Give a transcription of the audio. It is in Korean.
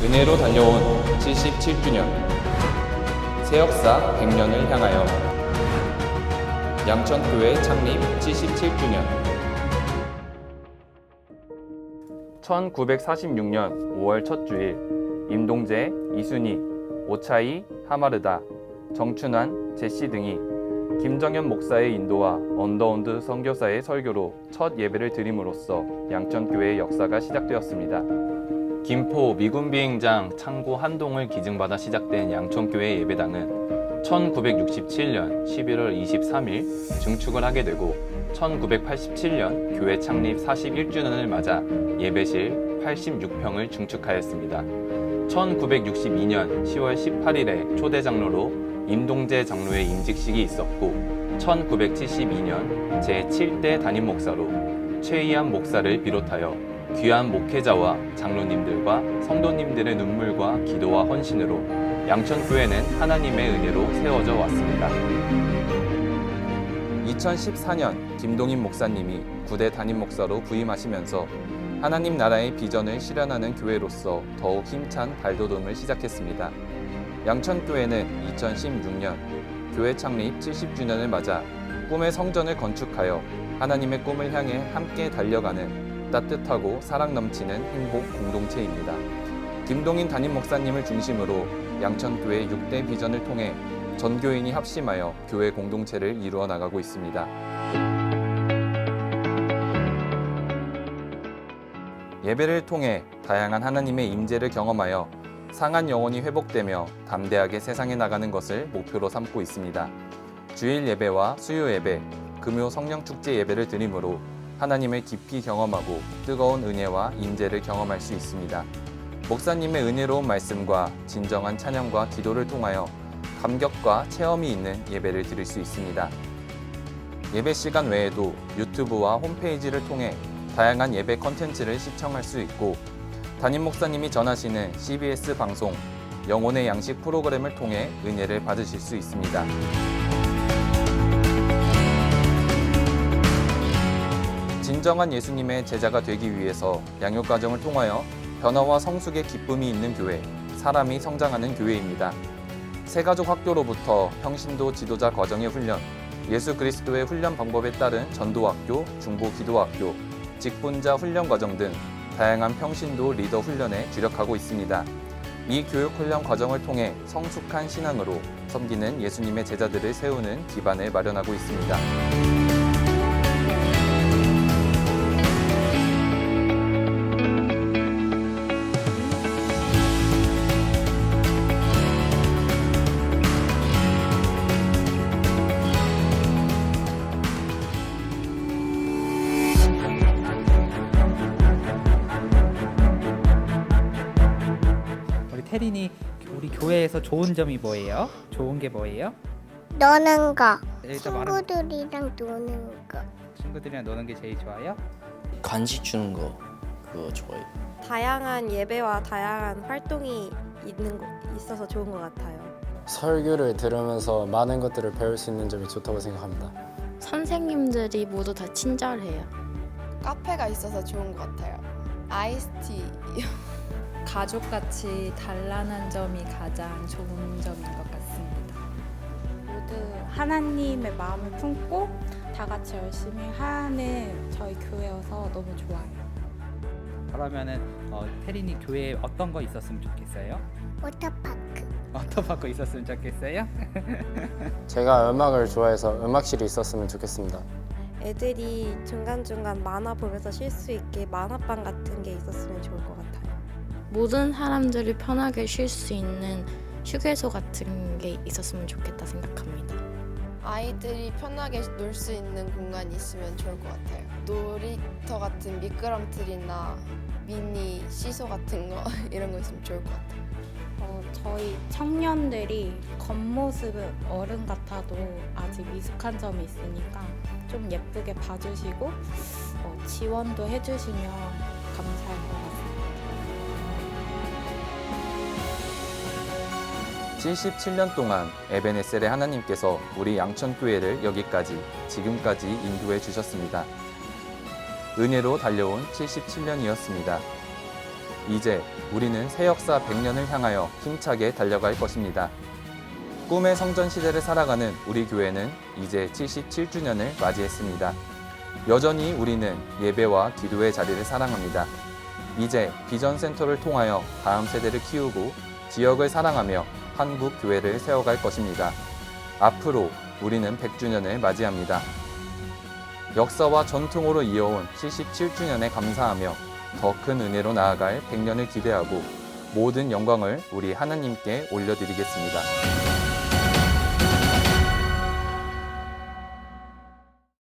은혜로 달려온 77주년 새 역사 100년을 향하여 양천교회 창립 77주년 1946년 5월 첫 주일 임동재, 이순희, 오차이, 하마르다, 정춘환, 제시 등이 김정현 목사의 인도와 언더운드 선교사의 설교로 첫 예배를 드림으로써 양천교회의 역사가 시작되었습니다. 김포 미군 비행장 창고 한동을 기증받아 시작된 양천교회 예배당은 1967년 11월 23일 증축을 하게 되고 1987년 교회 창립 41주년을 맞아 예배실 86평을 증축하였습니다. 1962년 10월 18일에 초대 장로로 임동재 장로의 임직식이 있었고 1972년 제7대 담임 목사로 최희한 목사를 비롯하여 귀한 목회자와 장로님들과 성도님들의 눈물과 기도와 헌신으로 양천교회는 하나님의 은혜로 세워져 왔습니다. 2014년 김동인 목사님이 구대 담임 목사로 부임하시면서 하나님 나라의 비전을 실현하는 교회로서 더욱 힘찬 발돋움을 시작했습니다. 양천교회는 2016년 교회 창립 70주년을 맞아 꿈의 성전을 건축하여 하나님의 꿈을 향해 함께 달려가는 따뜻하고 사랑 넘치는 행복 공동체입니다. 김동인 담임 목사님을 중심으로 양천교회 6대 비전을 통해 전교인이 합심하여 교회 공동체를 이루어 나가고 있습니다. 예배를 통해 다양한 하나님의 임재를 경험하여 상한 영혼이 회복되며 담대하게 세상에 나가는 것을 목표로 삼고 있습니다. 주일 예배와 수요 예배, 금요 성령 축제 예배를 드림으로 하나님을 깊이 경험하고 뜨거운 은혜와 임재를 경험할 수 있습니다. 목사님의 은혜로운 말씀과 진정한 찬양과 기도를 통하여 감격과 체험이 있는 예배를 드릴 수 있습니다. 예배 시간 외에도 유튜브와 홈페이지를 통해 다양한 예배 컨텐츠를 시청할 수 있고 담임 목사님이 전하시는 CBS 방송 영혼의 양식 프로그램을 통해 은혜를 받으실 수 있습니다. 진정한 예수님의 제자가 되기 위해서 양육 과정을 통하여 변화와 성숙의 기쁨이 있는 교회, 사람이 성장하는 교회입니다. 새가족 학교로부터 평신도 지도자 과정의 훈련, 예수 그리스도의 훈련 방법에 따른 전도학교, 중보 기도학교, 직분자 훈련 과정 등 다양한 평신도 리더 훈련에 주력하고 있습니다. 이 교육 훈련 과정을 통해 성숙한 신앙으로 섬기는 예수님의 제자들을 세우는 기반을 마련하고 있습니다. 우리 태린이 우리 교회에서 좋은 점이 뭐예요? 좋은 게 뭐예요? 노는 거. 말하면 친구들이랑 노는 거. 친구들이랑 노는 게 제일 좋아요? 간식 주는 거 그거 좋아해요. 다양한 예배와 다양한 활동이 있는 거, 있어서 좋은 것 같아요. 설교를 들으면서 많은 것들을 배울 수 있는 점이 좋다고 생각합니다. 선생님들이 모두 다 친절해요. 카페가 있어서 좋은 것 같아요. 아이스티 가족같이 단란한 점이 가장 좋은 점인 것 같습니다. 모두 하나님의 마음을 품고 다 같이 열심히 하는 저희 교회여서 너무 좋아요. 그러면은 어, 태린이 교회에 어떤 거 있었으면 좋겠어요? 워터파크. 워터파크 있었으면 좋겠어요? 제가 음악을 좋아해서 음악실이 있었으면 좋겠습니다. 애들이 중간중간 만화 보면서 쉴 수 있게 만화방 같은 게 있었으면 좋을 것 같아요. 모든 사람들이 편하게 쉴 수 있는 휴게소 같은 게 있었으면 좋겠다 생각합니다. 아이들이 편하게 놀 수 있는 공간이 있으면 좋을 것 같아요. 놀이터 같은 미끄럼틀이나 미니 시소 같은 거 이런 거 있으면 좋을 것 같아요. 어, 저희 청년들이 겉모습은 어른 같아도 아직 미숙한 점이 있으니까 좀 예쁘게 봐주시고 어, 지원도 해주시면 감사할 것 같습니 77년 동안 에베네셀의 하나님께서 우리 양천교회를 여기까지 지금까지 인도해 주셨습니다. 은혜로 달려온 77년이었습니다. 이제 우리는 새 역사 100년을 향하여 힘차게 달려갈 것입니다. 꿈의 성전 시대를 살아가는 우리 교회는 이제 77주년을 맞이했습니다. 여전히 우리는 예배와 기도의 자리를 사랑합니다. 이제 비전 센터를 통하여 다음 세대를 키우고 지역을 사랑하며 한국 교회를 세워갈 것입니다. 앞으로 우리는 100주년을 맞이합니다. 역사와 전통으로 이어온 77주년에 감사하며 더 큰 은혜로 나아갈 100년을 기대하고 모든 영광을 우리 하나님께 올려드리겠습니다.